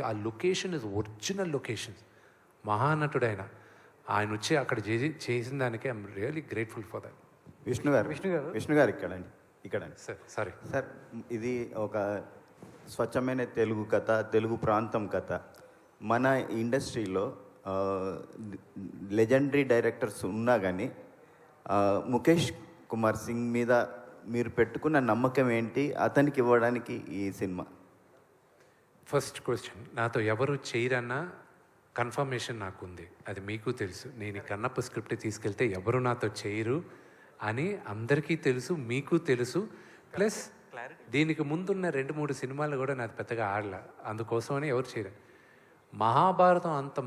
ఆ location is original location మహానటుడైన ఆయన వచ్చి అక్కడ చేసి చేసిన దానికి I'm really grateful for that Vishnu garu Vishnu garu. Vishnu garu ఇక్కడండి ఇక్కడండి. సార్ సారీ సార్ ఇది ఒక స్వచ్ఛమైన తెలుగు కథ తెలుగు ప్రాంతం కథ. మన ఇండస్ట్రీలో లెజెండరీ డైరెక్టర్స్ ఉన్నా కానీ ముఖేష్ కుమార్ సింగ్ మీద మీరు పెట్టుకున్న నమ్మకం ఏంటి? అతనికి ఇవ్వడానికి ఈ సినిమా. ఫస్ట్ క్వశ్చన్ నాతో ఎవరు చేయరన్న కన్ఫర్మేషన్ నాకు ఉంది అది మీకు తెలుసు. నేను కన్నప్ప స్క్రిప్ట్ తీసుకెళ్తే ఎవరు నాతో చేయరు అని అందరికీ తెలుసు మీకు తెలుసు. ప్లస్ దీనికి ముందున్న రెండు మూడు సినిమాలు కూడా నాకు పెద్దగా ఆడల. అందుకోసమని ఎవరు చేయరు. మహాభారతం అంత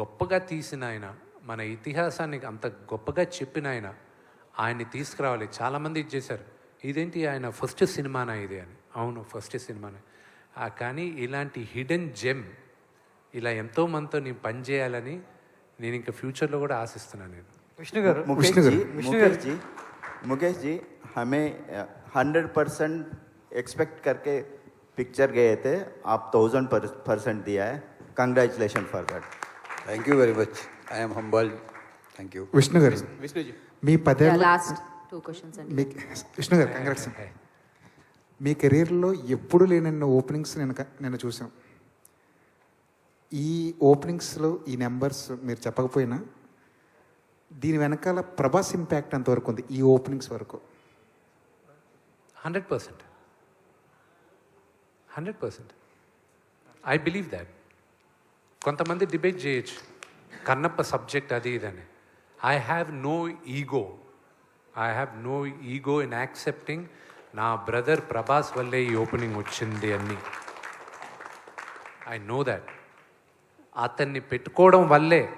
గొప్పగా తీసిన ఆయన మన ఇతిహాసాన్ని అంత గొప్పగా చెప్పిన ఆయన ఆయన్ని తీసుకురావాలి. చాలామంది ఇది చేశారు. ఇదేంటి ఆయన ఫస్ట్ సినిమానా ఇది అని. అవును ఫస్ట్ సినిమానే. కానీ ఇలాంటి హిడెన్ జెమ్ ఇలా ఎంతో మనతో నేను పనిచేయాలని నేను ఇంకా ఫ్యూచర్లో కూడా ఆశిస్తున్నాను నేను. ముఖేష్ జీ హమే హండ్రెడ్ పర్సెంట్ ఎక్స్పెక్ట్ కర్కే పిక్చర్ గే అయితే ఆప్ thousand per percent Diya congratulation for that thank you very much I'm humble thank you Vishnu garu Vishnuji మీ పదే లాస్ట్ టూ క్వశ్చన్స్ మీకు విష్ణు గారు కంగ్రాట్స్ మీ కెరీర్లో ఎప్పుడు లేనన్న ఓపెనింగ్స్ నేను నేను చూసాం ఈ ఓపెనింగ్స్లో ఈ నెంబర్స్ మీరు చెప్పకపోయినా దీని వెనకాల ప్రభాస్ ఇంపాక్ట్ అంతవరకు ఉంది ఈ ఓపెనింగ్స్ వరకు? Hundred percent. Hundred percent. I believe that. కొంతమంది డిబేట్ చేయొచ్చు. కన్నప్ప సబ్జెక్ట్ అది ఇదని. I have no ego. I have no ego in accepting నా బ్రదర్ ప్రభాస్ వల్లే ఈ ఓపెనింగ్ వచ్చింది అని. ఐ నో దాట్ అతన్ని పెట్టుకోవడం వల్లే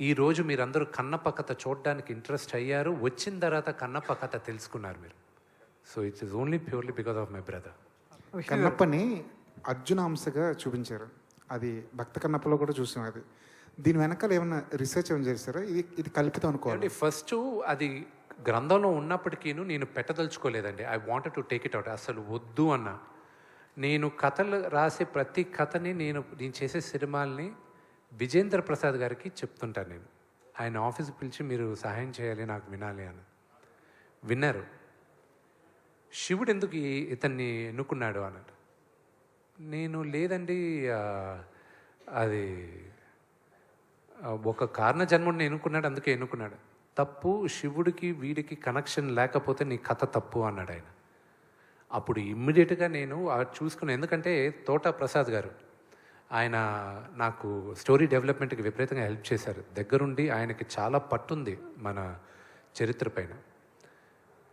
ఈరోజు మీరందరూ కన్నప్ప కథ చూడడానికి ఇంట్రెస్ట్ అయ్యారు. వచ్చిన తర్వాత కన్నప్ప కథ తెలుసుకున్నారు మీరు. So it's is only purely because of my brother. కన్నప్పని Arjuna అంశగా చూపించారు. అది భక్త కన్నప్పలో కూడా చూసాం అది. దీని వెనకాల ఏమైనా రీసెర్చ్ ఏమైనా చేస్తారా ఇది ఇది కల్పితం అనుకోవాలి. అంటే ఫస్ట్ అది గ్రంథంలో ఉన్నప్పటికీను నేను పెట్టదలుచుకోలేదండి. I wanted to take it out అసలు వద్దు అన్న. నేను కథలు రాసే ప్రతి కథని నేను నేను చేసే సినిమాల్ని విజేంద్ర ప్రసాద్ గారికి చెప్తుంటాను నేను. ఆయన ఆఫీస్కి పిలిచి మీరు సహాయం చేయాలి నాకు వినాలి అని. విన్నారు. శివుడు ఎందుకు ఇతన్ని ఎన్నుకున్నాడు అన్నాడు నేను లేదండి అది ఒక కారణ జన్ముడిని ఎన్నుకున్నాడు అందుకే ఎన్నుకున్నాడు. తప్పు శివుడికి వీడికి కనెక్షన్ లేకపోతే నీ కథ తప్పు అన్నాడు ఆయన. అప్పుడు ఇమ్మీడియట్గా నేను చూసుకున్నాను ఎందుకంటే తోట ప్రసాద్ గారు ఆయన నాకు స్టోరీ డెవలప్మెంట్కి విపరీతంగా హెల్ప్ చేశారు. దగ్గరుండి ఆయనకి చాలా పట్టుంది మన చరిత్ర పైన.